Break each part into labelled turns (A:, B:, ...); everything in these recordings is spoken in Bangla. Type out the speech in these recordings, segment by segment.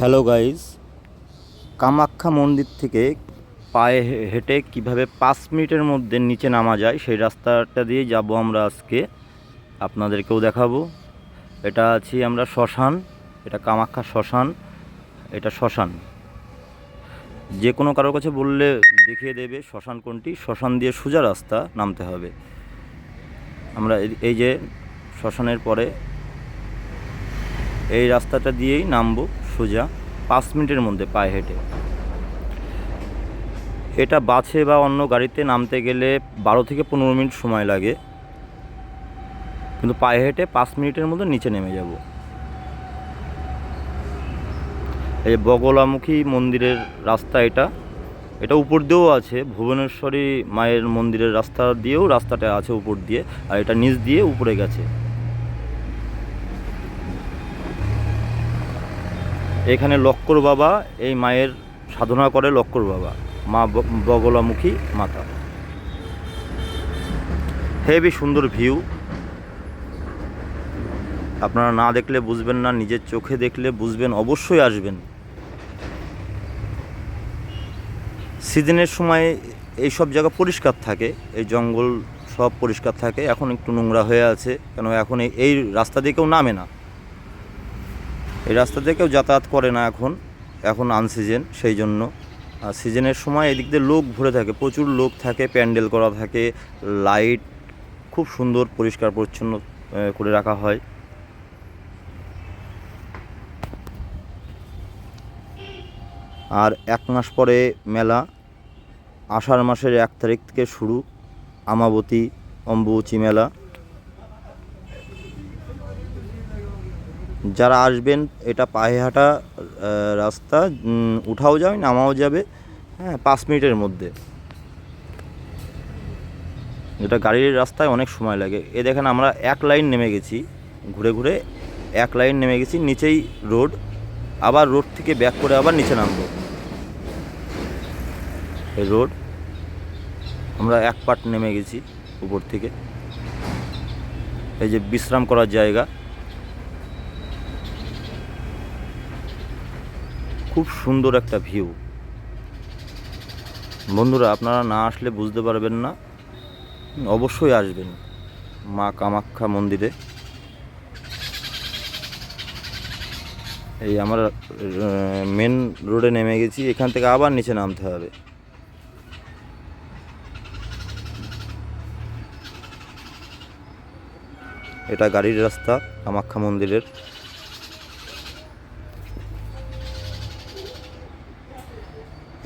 A: হ্যালো গাইস কামাখ্যা মন্দির থেকে পায়ে হেঁটে কীভাবে পাঁচ মিনিটের মধ্যে নিচে নামা যায়, সেই রাস্তাটা দিয়ে যাব আমরা আজকে। আপনাদেরকেও দেখাবো। এটা আছি আমরা শ্মশান, এটা কামাখ্যা শ্মশান, এটা শ্মশান। যে কোনো কারোর কাছে বললে দেখিয়ে দেবে শ্মশান কোনটি, শ্মশান দিয়ে সোজা রাস্তা নামতে হবে। আমরা এই যে শ্মশানের পরে এই রাস্তাটা দিয়েই নামবো। সোজা পাঁচ মিনিটের মধ্যে পায়ে হেঁটে। এটা বাসে বা অন্য গাড়িতে নামতে গেলে বারো থেকে পনেরো মিনিট সময় লাগে। কিন্তু পায়ে হেঁটে পাঁচ মিনিটের মধ্যে নিচে নেমে যাব। এই বগলামুখী মন্দিরের রাস্তা এটা এটা উপর দিয়েও আছে, ভুবনেশ্বরী মায়ের মন্দিরের রাস্তা দিয়েও রাস্তাটা আছে উপর দিয়ে, আর এটা নিচ দিয়ে উপরে গেছে। এখানে লক্কর বাবা এই মায়ের সাধনা করে লক্কর বাবা, মা বগলামুখী মাতা। হেবি সুন্দর ভিউ। আপনারা না দেখলে বুঝবেন না, নিজের চোখে দেখলে বুঝবেন, অবশ্যই আসবেন। সিজনের সময় এই সব জায়গা পরিষ্কার থাকে, এই জঙ্গল সব পরিষ্কার থাকে, এখন একটু নোংরা হয়ে আছে, কেন এখন এই- রাস্তা দিয়ে কেউ নামে না। এই রাস্তা দিয়ে কেউ যাতায়াত করে না এখন এখন আনসিজন সেই জন্য। আর সিজনের সময় এদিক দিয়ে লোক ভরে থাকে, প্রচুর লোক থাকে, প্যান্ডেল করা থাকে লাইট খুব সুন্দর, পরিষ্কার, পরিচ্ছন্ন করে রাখা হয়। আর এক মাস পরে মেলা, আষাঢ় মাসের এক তারিখ থেকে শুরু, আমাবতী অম্বুচি মেলা। যারা আসবেন, এটা পায়ে হাঁটা রাস্তা উঠাও যাবে, নামাও যাবে হ্যাঁ পাঁচ মিনিটের মধ্যে। এটা গাড়ির রাস্তায় অনেক সময় লাগে। এ দেখেন, আমরা এক লাইন নেমে গেছি, ঘুরে ঘুরে এক লাইন নেমে গেছি, নিচেই রোড, আবার রোড থেকে ব্যাক করে আবার নিচে নামবো। রোড, আমরা এক পাট নেমে গেছি উপর থেকে। এই যে বিশ্রাম করার জায়গা। খুব সুন্দর একটা ভিউ। বন্ধুরা, আপনারা না আসলে বুঝতে পারবেন না। অবশ্যই আসবেন মা কামাখ্যা মন্দিরে। এই আমরা মেন রোডে নেমে গেছি। এখান থেকে আবার নিচে নামতে হবে। এটা গাড়ির রাস্তা, কামাখ্যা মন্দিরের।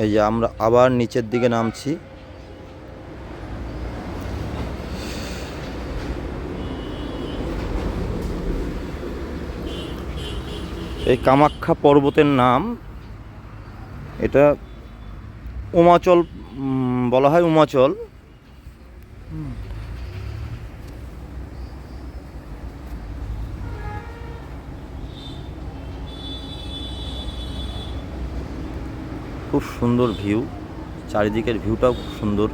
A: এই যে আমরা আবার নিচের দিকে নামছি। এই কামাখ্যা পর্বতের নাম, এটা উমাচল বলা হয় উমাচল। খুব সুন্দর ভিউ। চারিদিকের ভিউটাও খুব সুন্দর।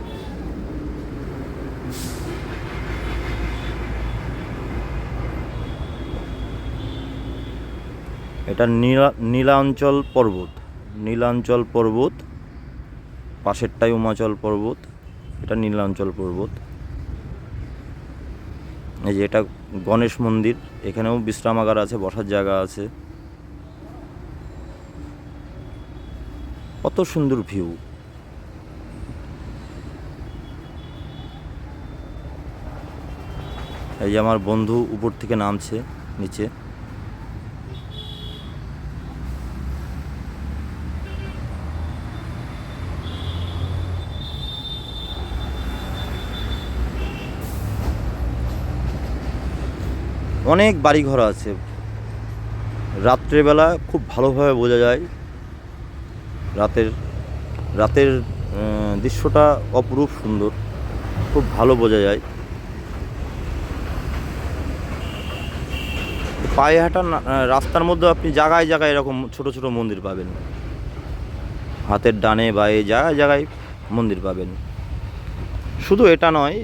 A: এটা নীলা, নীলাঞ্চল পর্বত। নীলাঞ্চল পর্বত, পাশেরটাই উমাচল পর্বত, এটা নীলাঞ্চল পর্বত। এই যে এটা গণেশ মন্দির, এখানেও বিশ্রামাগার আছে, বসার জায়গা আছে। কত সুন্দর ভিউ। এই যে আমার বন্ধু উপর থেকে নামছে, নিচে। অনেক বাড়িঘর আছে। রাত্রেবেলা খুব ভালোভাবে বোঝা যায় রাতের রাতের দৃশ্যটা অপরূপ সুন্দর। খুব ভালো বোঝা যায়। পায়ে হাঁটা রাস্তার মধ্যে আপনি জায়গায় জায়গায় এরকম ছোট ছোট মন্দির পাবেন। হাতের ডানে বা এই জায়গায় জায়গায় মন্দির পাবেন। শুধু এটা নয়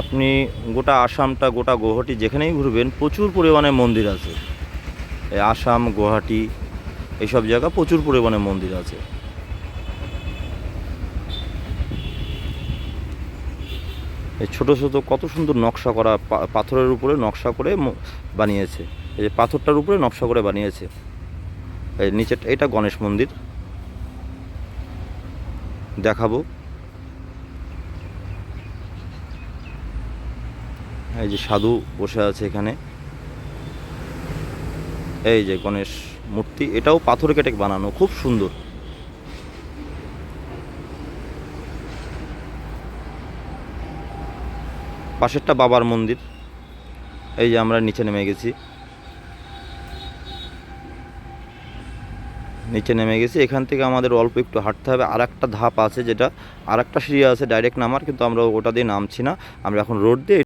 A: আপনি গোটা আসামটা, গোটা গুয়াহাটি যেখানেই ঘুরবেন, প্রচুর পরিমাণে মন্দির আছে। আসাম, গুয়াহাটি এইসব জায়গা প্রচুর পরিমাণে মন্দির আছে। এই ছোট ছোট কত সুন্দর নকশা করা পাথরের উপরে নকশা করে বানিয়েছে। এই যে পাথরটার উপরে নকশা করে বানিয়েছে। এই নিচেটা এটা গণেশ মন্দির। দেখাবো। এই যে সাধু বসে আছে এখানে। এই যে গণেশ। মূর্তি, এটাও পাথর কেটে বানানো, খুব সুন্দর। পাশেরটা বাবার মন্দির। এই যে আমরা নিচে নেমে গেছি। নিচে নেমে গেছি, এখান থেকে আমাদের অল্প একটু হাঁটতে হবে। আর একটা ধাপ আছে যেটা আর একটা সিঁড়ি আছে ডাইরেক্ট নামার, কিন্তু আমরা ওটা দিয়ে নামছি না। আমরা এখন রোড দিয়ে